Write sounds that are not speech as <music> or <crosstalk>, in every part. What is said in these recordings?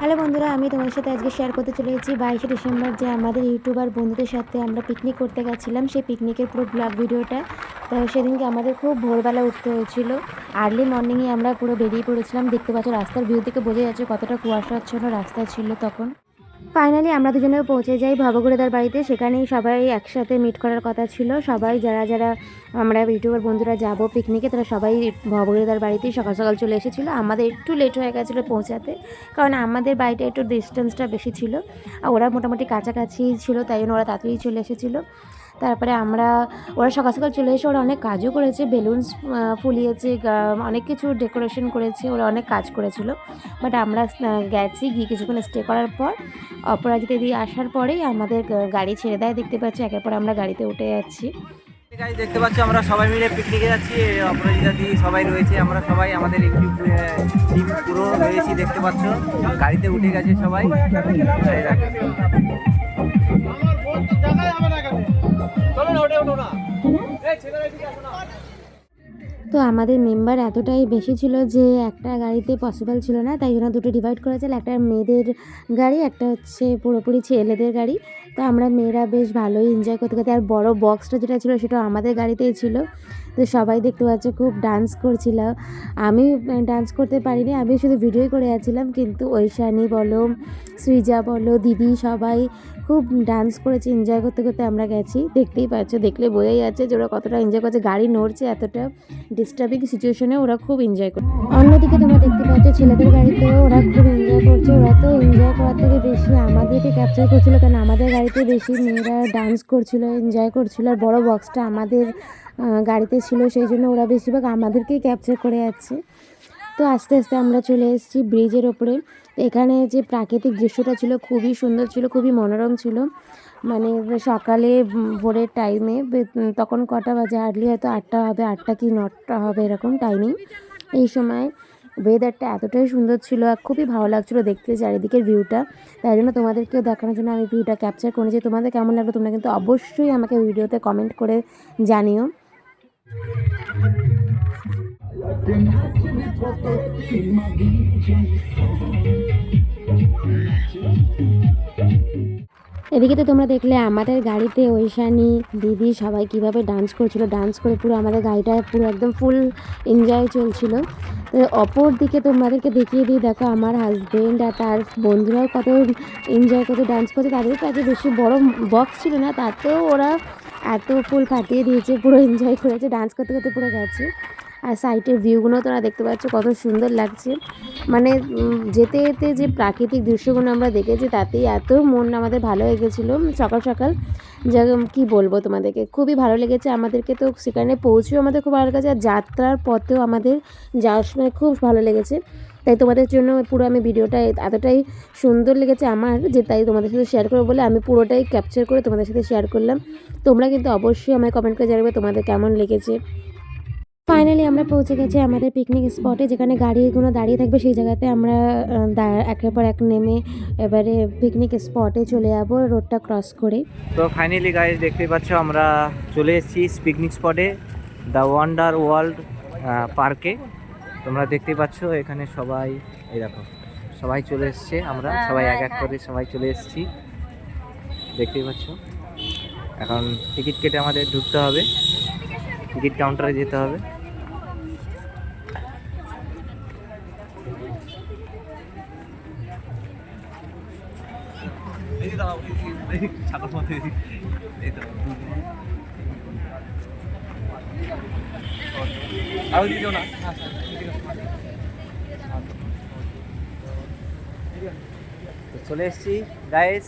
Hello বন্ধুরা, আমি তোমার সাথে আজকে শেয়ার করতে চলে বাইশে ডিসেম্বর যে আমাদের ইউটিউবার বন্ধুদের সাথে আমরা পিকনিক করতে গেছিলাম, সেই পিকনিকের পুরো ব্লগ ভিডিওটা তো সেদিনকে আমাদের খুব ভোরবেলা উঠতে হয়েছিল। আর্লি মর্নিংয়ে আমরা পুরো বেরিয়ে পড়েছিলাম। দেখতে পাচ্ছ, রাস্তার ভিউ থেকে বোঝা যাচ্ছে কতটা কুয়াশাচ্ছন্ন রাস্তা ছিল তখন। ফাইনালি আমরা দুজনেও পৌঁছে যাই ভবগুড়েদার বাড়িতে। সেখানেই সবাই একসাথে মিট করার কথা ছিল। সবাই যারা যারা আমরা ইউটিউবার বন্ধুরা যাব পিকনিকে তারা সবাই ভবগুড়েদার বাড়িতেই সকাল সকাল চলে এসেছিল। আমাদের একটু লেট হয়ে গেছিল পৌঁছাতে, কারণ আমাদের বাড়িটা একটু ডিস্টেন্সটা বেশি ছিল। আর ওরা মোটামুটি কাছাকাছি ছিল, তাই জন্য ওরা তাড়াতাড়ি চলে এসেছিল। তারপরে আমরা ওরা সকাল সকাল চলে এসে ওরা অনেক কাজও করেছে বেলুনস ফুলিয়েছে গা- অনেক কিছু ডেকোরেশন করেছে ওরা অনেক কাজ করেছিল। বাট আমরা গেছি গিয়ে কিছুক্ষণ স্টে করার পর অপরাজিতা দিয়ে আসার পরেই আমাদের গাড়ি ছেড়ে দেয় দেখতে পাচ্ছি একের পর আমরা গাড়িতে উঠে যাচ্ছি। দেখতে পাচ্ছ আমরা সবাই মিলে পিকনিকে যাচ্ছি অপরাজিতা দি সবাই রয়েছে আমরা সবাই আমাদের টিম পুরো রয়েছি দেখতে পাচ্ছ। গাড়িতে উঠে গেছে সবাই। তো আমাদের মেম্বার এতটাই বেশি ছিল যে একটা গাড়িতে পসিবল ছিল না তাই জন্য দুটো ডিভাইড করা ছিল একটা মেয়েদের গাড়ি একটা হচ্ছে পুরোপুরি ছেলেদের গাড়ি। তো আমরা মেয়েরা বেশ ভালোই এনজয় করতে করতে আর বড় বক্সটা যেটা ছিল সেটা আমাদের গাড়িতেই ছিল। তো সবাই দেখতে পাচ্ছে খুব ডান্স করছিল। আমি ডান্স করতে পারিনি আমি শুধু ভিডিও করে আছিলাম কিন্তু ঐশানি বলো সৃজা বলো দিদি সবাই খুব ডান্স করেছে এনজয় করতে করতে আমরা গেছি। দেখতেই পাচ্ছ, দেখলে বোঝাই যাচ্ছে যে ওরা কতটা এনজয় করছে। গাড়ি নড়ছে এতটা ডিস্টার্বিং সিচুয়েশনে ওরা খুব এনজয় করছে অন্যদিকে তোমরা দেখতে পাচ্ছ, ছেলেদের গাড়িতেও ওরা খুব এনজয় করছে। ওরা তো এনজয় করার থেকে বেশি আমাদেরকে ক্যাপচার করছিল, কারণ আমাদের গাড়িতে বেশি মেয়েরা ডান্স করছিল এনজয় করছিল। আর বড় বক্সটা আমাদের গাড়িতে ছিল, সেই জন্য ওরা বেশিরভাগ আমাদেরকেই ক্যাপচার করে যাচ্ছে। তো আস্তে আস্তে আমরা চলে এসেছি ব্রিজের ওপরে। এখানে যে প্রাকৃতিক দৃশ্যটা ছিল খুবই সুন্দর ছিল, খুবই মনোরম ছিল। মানে সকালে ভোরের টাইমে তখন কটা বাজে? আর্লি হয়তো আটটা হবে, আটটা কি নটা হবে এরকম টাইমিং এই সময় ওয়েদারটা এতটাই সুন্দর ছিল আর খুবই ভালো লাগছিল দেখতে চারিদিকের ভিউটা তাই জন্য তোমাদেরকেও দেখানোর জন্য আমি ভিউটা ক্যাপচার করেছি। তোমাদের কেমন লাগল তোমরা কিন্তু অবশ্যই আমাকে ভিডিওতে কমেন্ট করে জানিও। এদিকে তো তোমরা দেখলে আমাদের গাড়িতে ঐশানি, দিদি সবাই কীভাবে ডান্স করছিল। ডান্স করে পুরো আমাদের গাড়িটা পুরো একদম ফুল এনজয় চলছিল। তো অপর দিকে তোমাদেরকে দেখিয়ে দিই, দেখো আমার হাজব্যান্ড আর তার বন্ধুরাও কত এনজয় করতে ডান্স করছে। তাদের কাছে বেশি বড় বক্স ছিল না, তাতেও ওরা এত ফুল ফাটিয়ে দিয়েছে, পুরো এনজয় করেছে। ডান্স করতে করতে পুরো গেছে। আর সাইটের ভিউগুলো তোমরা দেখতে পাচ্ছ কত সুন্দর লাগছে। মানে যেতে যেতে যে প্রাকৃতিক দৃশ্যগুলো আমরা দেখেছি, তাতেই এত মন আমাদের ভালো হয়ে গেছিল। সকাল সকাল, যা কী বলব তোমাদেরকে? খুবই ভালো লেগেছে আমাদেরকে তো সেখানে পৌঁছেও আমাদের খুব ভালো লেগেছে, আর যাত্রার পথেও আমাদের যাওয়ার সময় খুব ভালো লেগেছে। তাই তোমাদের জন্য পুরো আমি ভিডিওটা এতটাই সুন্দর লেগেছে আমার, যে তাই তোমাদের সাথে শেয়ার করব বলে আমি পুরোটাই ক্যাপচার করে তোমাদের সাথে শেয়ার করলাম। তোমরা কিন্তু অবশ্যই আমায় কমেন্ট করে জানাবে তোমাদের কেমন লেগেছে। ফাইনালি আমরা পৌঁছে গেছি আমাদের পিকনিক স্পটে যেখানে গাড়িগুলো দাঁড়িয়ে থাকবে সেই জায়গাতে আমরা একের পর এক নেমে এবারে পিকনিক স্পটে চলে যাব রোডটা ক্রস করে। তো ফাইনালি গাইজ দেখতেই পাচ্ছ আমরা চলে এসেছি পিকনিক স্পটে দ্য ওয়ান্ডার ওয়ার্ল্ড পার্কে তোমরা দেখতেই পাচ্ছ এখানে সবাই এই দেখো সবাই চলে এসছে আমরা সবাই এক এক করে সবাই চলে এসেছি। দেখতেই পাচ্ছ? এখন টিকিট কেটে আমাদের ঢুকতে হবে। টিকিট কাউন্টারে যেতে হবে। তো চলে এসেছি গাইস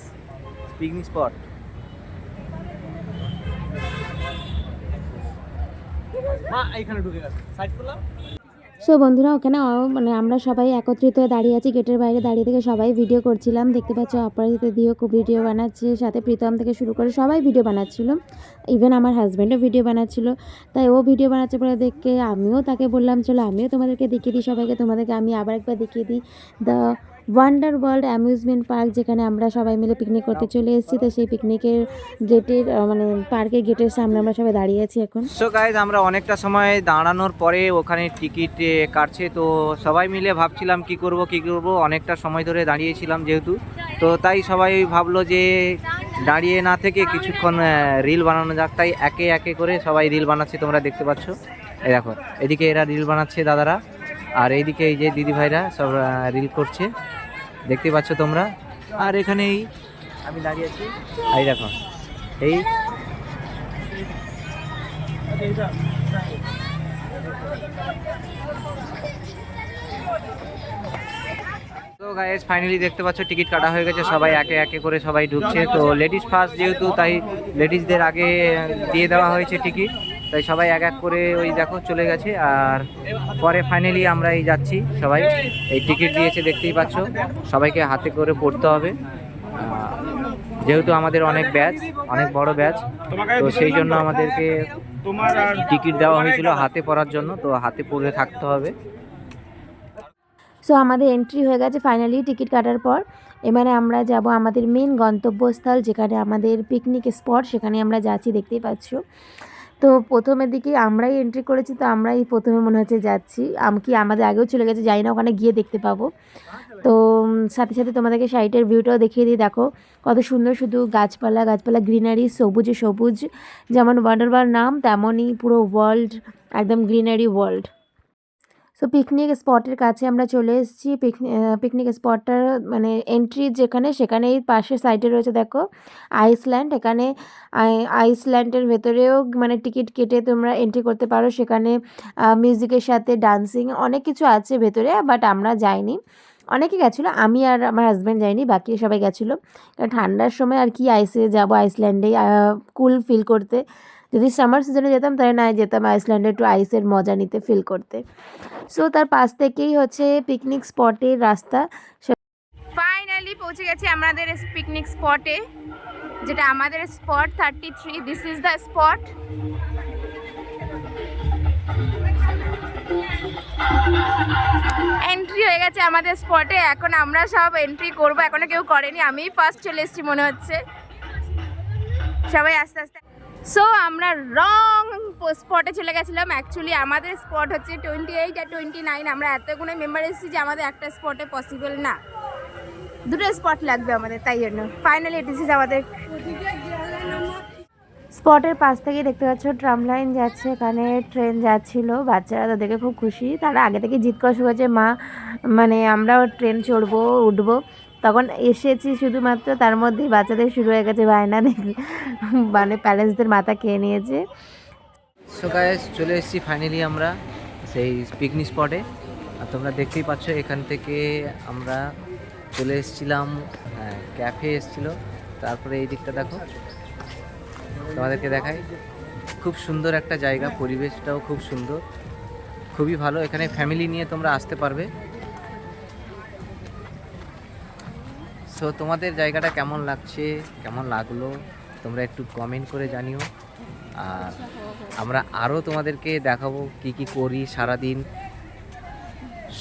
পিকনিক স্পট মা এইখানে ঢুকে গেছে। সাইড করলাম। সো বন্ধুরা, ওখানে মানে আমরা সবাই একত্রিত হয়ে দাঁড়িয়ে আছি, গেটের বাইরে দাঁড়িয়ে থেকে সবাই ভিডিও করছিলাম। দেখতে পাচ্ছ, অপরাজিত দিয়েও খুব ভিডিও বানাচ্ছে, সাথে প্রীতম থেকে শুরু করে সবাই ভিডিও বানাচ্ছিল। ইভেন আমার হাজব্যান্ডও ভিডিও বানাচ্ছিল। তাই ও ভিডিও বানাচ্ছে পরে দেখে আমিও তাকে বললাম, চলো আমিও তোমাদেরকে দেখিয়ে দিই সবাইকে, তোমাদেরকে আমি আবার একবার দেখিয়ে দিই। The wonder world amusement park যেখানে আমরা সবাই মিলে পিকনিক করতে চলে এসেছি। তো সেই পিকনিকের গেটের মানে পার্কের গেটের সামনে আমরা সবাই দাঁড়িয়ে আছি এখন। সো গাইজ আমরা অনেকটা সময় দাঁড়ানোর পরে ওখানে টিকিট কাটছে। তো সবাই মিলে ভাবছিলাম কি করব কি করব। অনেকটা সময় ধরে দাঁড়িয়েছিলাম যেহেতু। তো তাই সবাই ভাবলো যে দাঁড়িয়ে না থেকে কিছুক্ষণ রিল বানানো যাক। তাই একে একে করে সবাই রিল বানাচ্ছে, তোমরা দেখতে পাচ্ছ। এই দেখো, এদিকে এরা রিল বানাচ্ছে, দাদারা। আর এইদিকে এই যে দিদি ভাইরা সব রিল করছে। দেখতে পাচ্ছ তোমরা? আর এখানে এই আমি দাঁড়িয়ে আছি। এই দেখো, এই তো গাইস ফাইনালি দেখতে পাচ্ছ টিকিট কাটা হয়ে গেছে। সবাই একে একে করে সবাই ঢুকছে। তো লেডিস ফার্স্ট যেহেতু, তাই লেডিসদের আগে দিয়ে দেওয়া হয়েছে টিকিট তাই সবাই এক এক করে ওই দেখো চলে গেছে আর পরে ফাইনালি আমরা এই যাচ্ছি সবাই। এই টিকিট দিয়েছে দেখতেই পাচ্ছ। সবাইকে হাতে করে পড়তে হবে। যেহেতু আমাদের অনেক ব্যাচ অনেক বড় ব্যাচ তো সেই জন্য আমাদেরকে টিকিট দেওয়া হয়েছিল হাতে পড়ার জন্য। তো হাতে পড়ে থাকতে হবে। সো আমাদের এন্ট্রি হয়ে গেছে ফাইনালি টিকিট কাটার পর। এবারে আমরা যাব আমাদের মেন গন্তব্যস্থল, যেখানে আমাদের পিকনিক স্পট সেখানে আমরা যাচ্ছি, দেখতেই পাচ্ছ। তো প্রথমের দিকে আমরাই এন্ট্রি করেছি, তো আমরাই প্রথমে মনে হচ্ছে যাচ্ছি। আম, কি আমাদের আগেও চলে গেছে যাই না, ওখানে গিয়ে দেখতে পাবো। তো সাথে সাথে তোমাদেরকে সাইটের ভিউটাও দেখিয়ে দিই, দেখো। কত সুন্দর শুধু গাছপালা গাছপালা গ্রিনারি সবুজে সবুজ। যেমন ওয়ান্ডারবার নাম, তেমনই পুরো ওয়ার্ল্ড একদম গ্রিনারি ওয়ার্ল্ড সো পিকনিক স্পটের কাছে আমরা চলে এসেছি। পিকনিক স্পটটার মানে এন্ট্রি যেখানে, সেখানেই পাশের সাইডে রয়েছে, দেখো আইসল্যান্ড এখানে, আই- আইসল্যান্ডের ভেতরেও মানে টিকিট কেটে তোমরা এন্ট্রি করতে পারো। সেখানে মিউজিকের সাথে ডান্সিং অনেক কিছু আছে ভেতরে বাট আমরা যাইনি। অনেকে গেছিল, আমি আর আমার হাজব্যান্ড যাইনি, বাকি সবাই গেছিল। কারণ ঠান্ডার সময় আর কি আইসে যাব আইসল্যান্ডে কুল ফিল করতে। যদি সামার সিজনে যেতাম, তাহলে না যেতাম আইসল্যান্ডে একটু আইসের মজা নিতে ফিল করতে। সো তার পাশ থেকেই হচ্ছে পিকনিক স্পটের রাস্তা। ফাইনালি পৌঁছে গেছি আমাদের পিকনিক স্পটে যেটা আমাদের spot thirty three this is the spot entry হয়ে গেছে আমাদের স্পটে এখন আমরা সব এন্ট্রি করব, এখনও কেউ করেনি আমি ফার্স্ট চলে এসেছি মনে হচ্ছে। সবাই আস্তে আস্তে সো আমরা রং স্পটে চলে গেছিলাম। অ্যাকচুয়ালি আমাদের স্পট হচ্ছে টোয়েন্টি এইট আর টোয়েন্টি নাইন আমরা এতগুলো মেম্বার এসেছি যে আমাদের একটা স্পটে পসিবল না। দুটো স্পট লাগবে আমাদের, তাই জন্য। ফাইনালি দিস ইজ আমাদের। স্পটের পাশ থেকে দেখতে পাচ্ছ ট্রাম লাইন যাচ্ছে, এখানে ট্রেন যাচ্ছিল, বাচ্চারা তাদেরকে খুব খুশি। তারা আগে থেকে জিদ করা শুরু মা মানে আমরাও ট্রেন চড়বো, উঠবো। তখন এসেছি শুধুমাত্র, তার মধ্যেই বাচ্চাদের শুরু হয়ে গেছে বায়না দেখলে মানে প্যারেন্টসদের মাথা খেয়ে নিয়েছে। চলে এসেছি ফাইনালি আমরা সেই পিকনিক স্পটে আর তোমরা দেখতেই পাচ্ছ, এখান থেকে আমরা চলে এসেছিলাম ক্যাফে এসেছিল। তারপরে এই দিকটা দেখো, তোমাদেরকে দেখাই। খুব সুন্দর একটা জায়গা, পরিবেশটাও খুব সুন্দর। খুবই ভালো, এখানে ফ্যামিলি নিয়ে তোমরা আসতে পারবে। সো তোমাদের জায়গাটা কেমন লাগছে? কেমন লাগল? তোমরা একটু কমেন্ট করে জানিও। আর আমরা আরও তোমাদেরকে দেখাবো কি কি করি সারাদিন।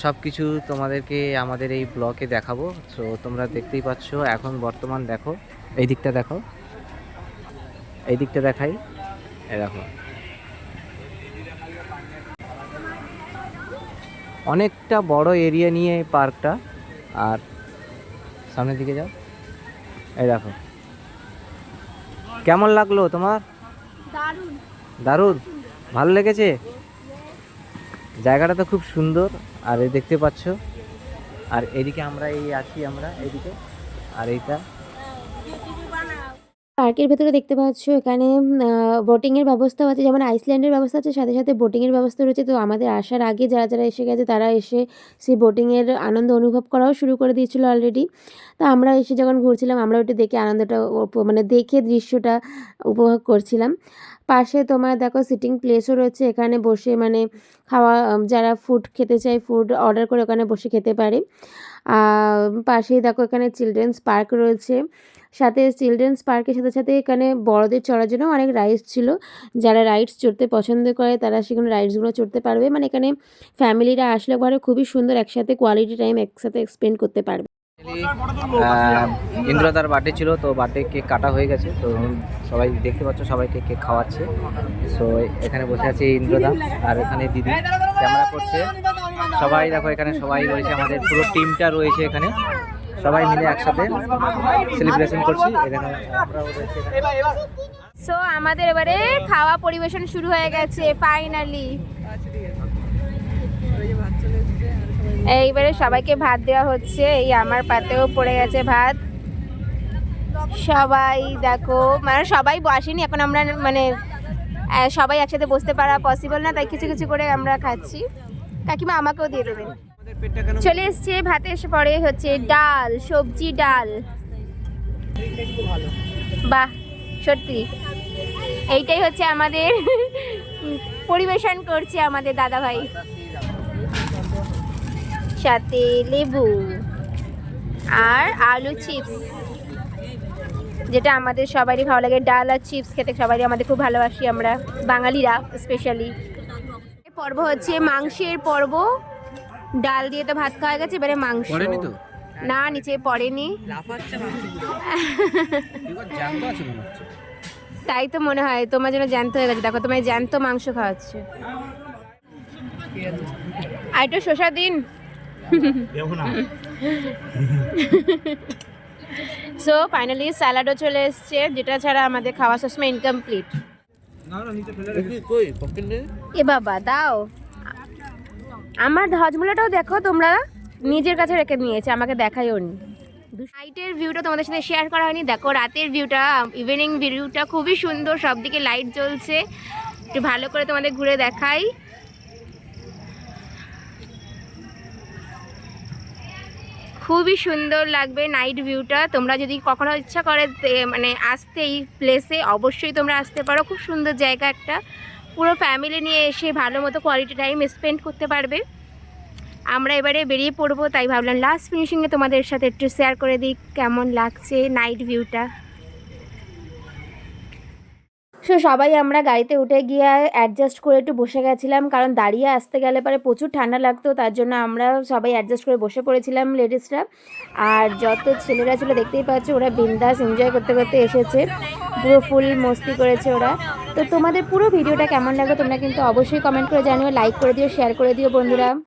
সব কিছু তোমাদেরকে আমাদের এই ব্লকে দেখাবো। সো তোমরা দেখতেই পাচ্ছ, এখন বর্তমান দেখো, এই দিকটা দেখো। এই দিকটা দেখাই দেখো। অনেকটা বড় এরিয়া নিয়ে এই পার্কটা আর সামনের দিকে যাও। এই দেখো। কেমন লাগল তোমার? দারুণ। দারুণ? ভালো লেগেছে? জায়গাটা তো খুব সুন্দর আর এই দেখতে পাচ্ছ। আর এদিকে আমরা এই আছি আমরা এদিকে। আর এইটা। পার্কের ভেতরে দেখতে পাচ্ছ, এখানে বোটিংয়ের ব্যবস্থাও আছে, যেমন আইসল্যান্ডের ব্যবস্থা আছে, সাথে সাথে বোটিংয়ের ব্যবস্থা রয়েছে। তো আমাদের আসার আগে যারা যারা এসে গেছে, তারা এসে সেই বোটিংয়ের আনন্দ অনুভব করাও শুরু করে দিয়েছিল অলরেডি তো আমরা এসে যখন ঘুরছিলাম, আমরা ওটা দেখে আনন্দটা মানে দেখে দৃশ্যটা উপভোগ করছিলাম। পাশে তোমার দেখো সিটিং প্লেসও রয়েছে, এখানে বসে মানে খাওয়া, যারা ফুড খেতে চায় ফুড অর্ডার করে ওখানে বসে খেতে পারে। পাশেই দেখো এখানে চিলড্রেন্স পার্ক রয়েছে। সাথে চিলড্রেন্স পার্কের সাথে সাথে এখানে বড়দের চড়ার জন্য অনেক রাইডস ছিল। যারা রাইডস চড়তে পছন্দ করে, তারা সেখানে রাইডসগুলো চড়তে পারবে। মানে এখানে ফ্যামিলিরা আসলে ঘরে খুবই সুন্দর একসাথে কোয়ালিটি টাইম একসাথে স্পেন্ড করতে পারবে। ইন্দ্রদার বার্থডে ছিল, তো বার্থডে কেক কাটা হয়ে গেছে। তো সবাই দেখতে পাচ্ছ, সবাইকে কেক খাওয়াচ্ছে। সো এখানে বসে আছে ইন্দ্রদা আর এখানে দিদি। ক্যামেরা করছে। সবাই দেখো এখানে সবাই রয়েছে, আমাদের পুরো টিমটা রয়েছে এখানে। সবাই মিলে একসাথে সেলিব্রেশন করছি। এখানে। সো আমাদের এবারে খাওয়া পরিবেশন শুরু হয়ে গেছে ফাইনালি এইবারে সবাইকে ভাত দেওয়া হচ্ছে। এই আমার পাতেও পড়ে গেছে ভাত। সবাই দেখো মানে সবাই বসেনি, এখন আমরা মানে সবাই একসাথে বসতে পারা পসিবল না, তাই কিছু কিছু করে আমরা খাচ্ছি। কাকিমা আমাকেও দিয়ে দেবেন চলে এসছে, ভাতে এসে পরে হচ্ছে ডাল, সবজি ডাল। বাহ, সত্যি। এইটাই হচ্ছে আমাদের <laughs> পরিবেশন করছে আমাদের দাদা ভাই সাথে লেবু আর আলু চিপস যেটা আমাদের সবারই ভালো লাগে ডাল আর চিপস খেতে সবারই আমাদের খুব ভালোবাসি আমরা বাঙালিরা স্পেশালি পর্ব হচ্ছে মাংসের পর্ব। ডাল দিয়ে তো ভাত খাওয়া গেছে এবারে মাংস। না নিচে পড়েনি। <laughs> তাই তো মনে হয় তোমার জন্য জ্যান্ত হয়ে গেছে। দেখো তোমায় জ্যান্ত মাংস খাওয়াচ্ছে। আর একটু শসা দিন। <laughs> সো ফাইনালি স্যালাডও চলে এসছে যেটা ছাড়া আমাদের খাওয়া সবসময় ইনকমপ্লিট এ বাবা দাও। আমার হজমোলাটাও দেখো তোমরা। নিজের কাছে রেখে নিয়েছে আমাকে দেখাইও নি। নাইটের ভিউটা তোমাদের সাথে শেয়ার করা হয়নি। দেখো রাতের ভিউটা ইভিনিং ভিউটা খুবই সুন্দর সব দিকে লাইট জ্বলছে। একটু ভালো করে তোমাদের ঘুরে দেখাই। খুবই সুন্দর লাগবে নাইট ভিউটা তোমরা যদি কখনো ইচ্ছা করে মানে আসতে এই প্লেসে অবশ্যই তোমরা আসতে পারো। খুব সুন্দর জায়গা একটা। পুরো ফ্যামিলি নিয়ে এসে ভালো মতো কোয়ালিটি টাইম স্পেন্ড করতে পারবে। আমরা এবারে বেরিয়ে পড়ব, তাই ভাবলাম লাস্ট ফিনিশিংয়ে তোমাদের সাথে একটু শেয়ার করে দিই, কেমন লাগছে নাইট ভিউটা সো সবাই আমরা গাড়িতে উঠে গিয়ে অ্যাডজাস্ট করে একটু বসে গেছিলাম, কারণ দাঁড়িয়ে আসতে গেলে পরে প্রচুর ঠান্ডা লাগতো, তার জন্য আমরা সবাই অ্যাডজাস্ট করে বসে পড়েছিলাম লেডিসরা আর যত ছেলেরা ছিল দেখতেই পাচ্ছ, ওরা বিন্দাস এনজয় করতে করতে এসেছে। পুরো ফুল মস্তি করেছে ওরা। তো তোমাদের পুরো ভিডিওটা কেমন লাগল তোমরা কিন্তু অবশ্যই কমেন্ট করে জানিও লাইক করে দিও শেয়ার করে দিও বন্ধুরা।